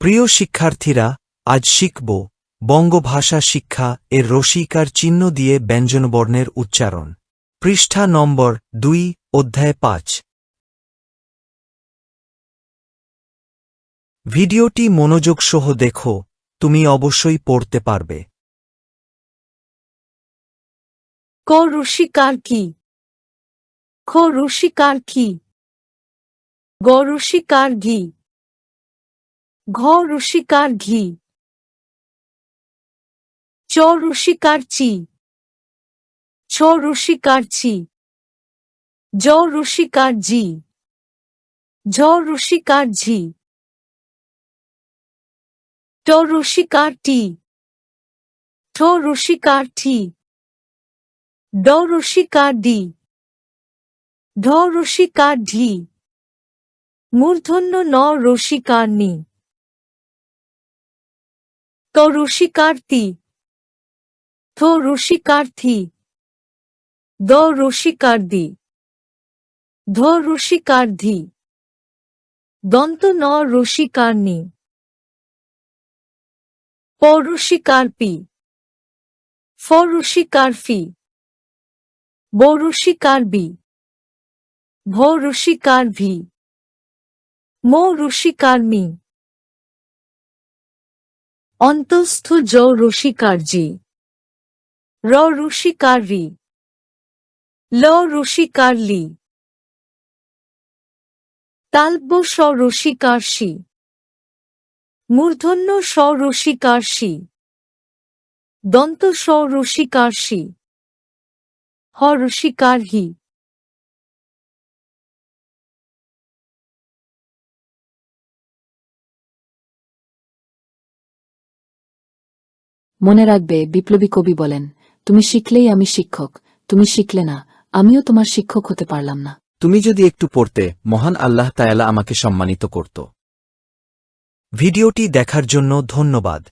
প্রিয় শিক্ষার্থীরা, আজ শিখব বঙ্গভাষা শিক্ষা এর রসিকার চিহ্ন দিয়ে ব্যঞ্জনবর্ণের উচ্চারণ। পৃষ্ঠা নম্বর দুই, অধ্যায় পাঁচ। ভিডিওটি মনোযোগ সহ দেখো, তুমি অবশ্যই পড়তে পারবে। ক রসিকার কি? খ রসিকার কি? গ রসিকার ঘি। ঘ। রসিকার ঘি চ। রসিকার চি। ছ রসিকার ছি জ। রসিকার জি ঝ। রসিকার ঝি ট। টি ঠ। রসিকার ঠি ড। রসিকার ডি ঢ। রসিকার ঢি মূর্ধন্য ন রসিকার নি। ত রসিকার তি থ রসিকার থি দ রসিকার দি ধ রসিকার ধি দন্ত ন নি প রসিকার পি ফ রসিকার ফি বরুষিকার বি ভ রুষিকার মো রুষিকার মি অন্তস্থ জ রুষিকার র রুষিকার ল রুষিকার লি তালব্য স রসিকার মূর্ধন্য স রসিকার দন্ত স রসিকার হ রসিকার মনে রাখবে, বিপ্লবী কবি বলেন, তুমি শিখলেই আমি শিক্ষক, তুমি শিখলে না, আমিও তোমার শিক্ষক হতে পারলাম না। তুমি যদি একটু পড়তে, মহান আল্লাহ তায়ালা আমাকে সম্মানিত করত। ভিডিওটি দেখার জন্য ধন্যবাদ।